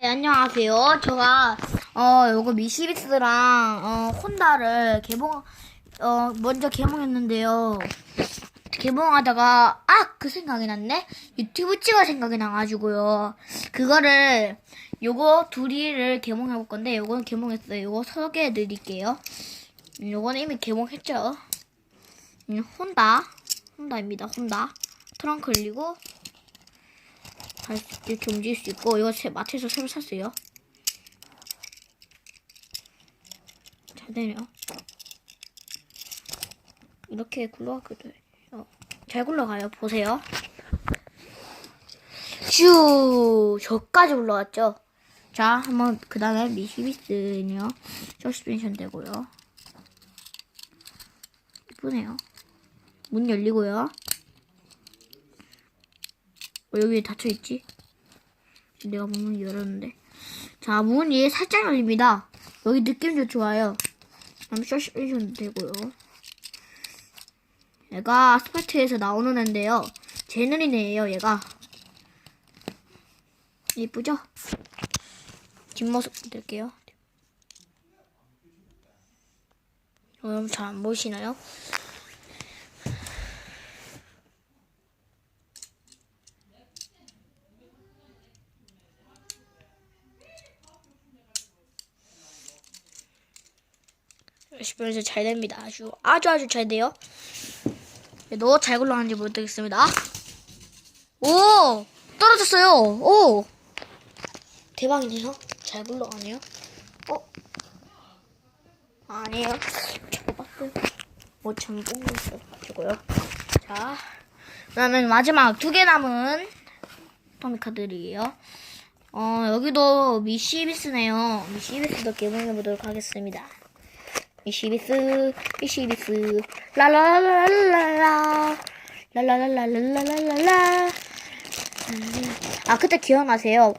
네, 안녕하세요. 제가 어 요거 미시비스랑 어 혼다를 개봉 어 먼저 개봉했는데요. 개봉하다가 아 그 생각이 났네. 유튜브 찍어 생각이 나가지고요. 그거를 요거 둘이를 개봉해 볼 건데 요거는 개봉했어요. 요거 소개해 드릴게요. 음, 요거는 이미 개봉했죠. 음, 혼다 혼다입니다. 혼다 트렁크 열리고 다시 이렇게 움직일 수 있고 이거 새, 마트에서 새로 샀어요. 잘 되네요. 이렇게 굴러가기도 해요. 잘 굴러가요. 보세요. 슈 저까지 올라왔죠. 자, 한번 그 다음에 미시비스는요. 서스펜션 되고요. 이쁘네요. 문 열리고요. 어, 여기 왜 닫혀있지? 내가 문을 열었는데. 자, 문이 살짝 열립니다. 여기 느낌도 좋아요. 그럼 서스펜션 되고요. 얘가 아스팔트에서 나오는 애인데요. 제 느리네요, 얘가. 이쁘죠? 뒷모습 드릴게요. 여러분 잘 안 보이시나요? 열심히 잘 됩니다. 아주 아주 아주 잘 돼요. 너잘 굴러가는지 모르겠습니다. 오 떨어졌어요. 오 대박이네요. 잘 굴러가네요. 어 아니에요. 봤어요. 뭐 전봉이 있어가지고요. 자 그러면 마지막 두 개 남은 토미카들이에요. 어 여기도 미시비스네요. 미시비스도 개봉해 보도록 하겠습니다. 이시비스 이시비스 라라라라라라 라라라라라라라 아 그때 기억나세요?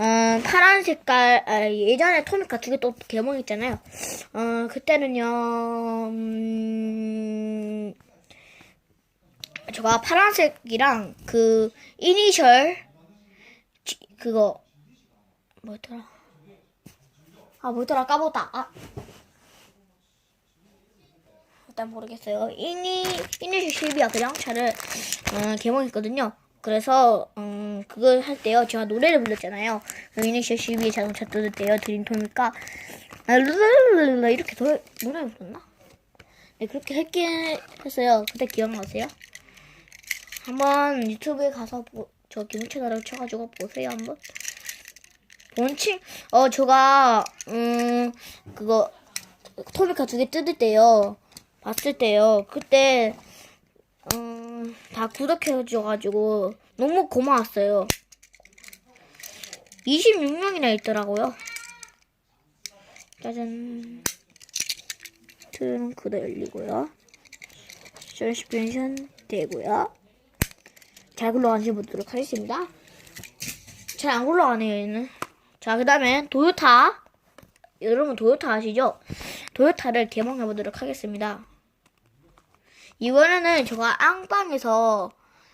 어, 파란 색깔 아, 예전에 토미카 두 개 또 개봉했잖아요. 어, 그때는요. 음, 제가 파란색이랑 그 이니셜 지, 그거 뭐더라? 아 뭐더라 까먹었다. 아 일단 모르겠어요. 이니 이니시 실비아 그 장차를 어, 개봉했거든요. 그래서 음, 그걸 할 때요. 제가 노래를 불렀잖아요. 그 이니시 실비아 자동차 뜯을 때요. 드림토니까 아, 이렇게 노래 노래 불렀나? 네 그렇게 했긴 했어요. 그때 기억나세요? 한번 유튜브에 가서 보, 저 채널을 쳐가지고 보세요 한번. 본칭 어 제가 음 그거 토미카 두 개 뜯을 때요. 봤을 때요. 그때 음, 다 구독해줘가지고 너무 고마웠어요. 26명이나 있더라고요. 짜잔. 트렁크도 열리고요. 서스펜션 되고요. 잘 굴러가는지 보도록 하겠습니다. 잘 안 굴러가네요, 얘는. 자, 그 다음에 도요타. 여러분 도요타 아시죠? 도요타를 개봉해 보도록 하겠습니다. 이번에는 제가 안방에서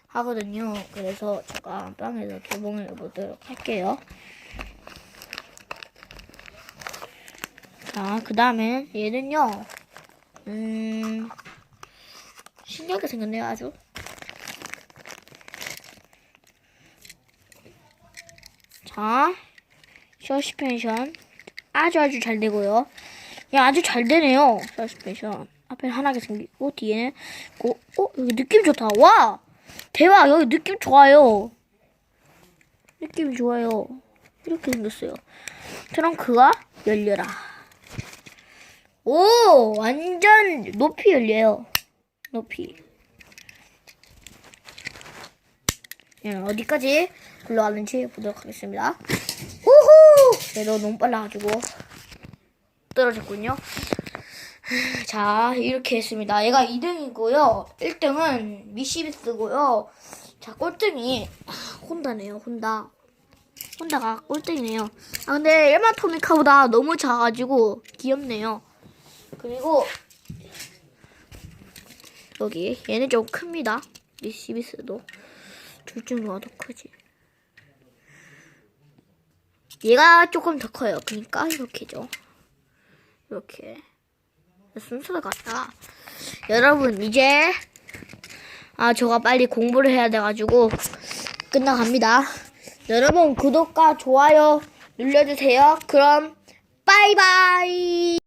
하거든요. 그래서 제가 안방에서 개봉해 보도록 할게요. 자, 그 다음에 얘는요, 음, 신기하게 생겼네요, 아주. 자, 서스펜션 아주 아주 잘 되고요. 야, 아주 잘 되네요. 서스펜션. 앞에 하나가 생기고 뒤에는 고, 어 여기 느낌 좋다. 와 대박 여기 느낌 좋아요. 느낌 좋아요. 이렇게 생겼어요. 트렁크가 열려라. 오 완전 높이 열려요. 높이. 예, 어디까지 굴러가는지 보도록 하겠습니다. 우후! 얘도 너무 빨라가지고 떨어졌군요. 자, 이렇게 했습니다. 얘가 2등이고요. 1등은 미시비스고요. 자, 꼴등이 혼다네요. 혼다. 혼다가 꼴등이네요. 아, 근데 일반 토미카보다 너무 작아가지고 귀엽네요. 그리고 여기 얘는 좀 큽니다. 미시비스도 둘 중 누가 더 크지? 얘가 조금 더 커요. 그러니까 이렇게죠. 이렇게 순서가 같다. 여러분 이제 아 저가 빨리 공부를 해야 돼가지고 끝나갑니다. 여러분 구독과 좋아요 눌러주세요. 그럼 빠이바이.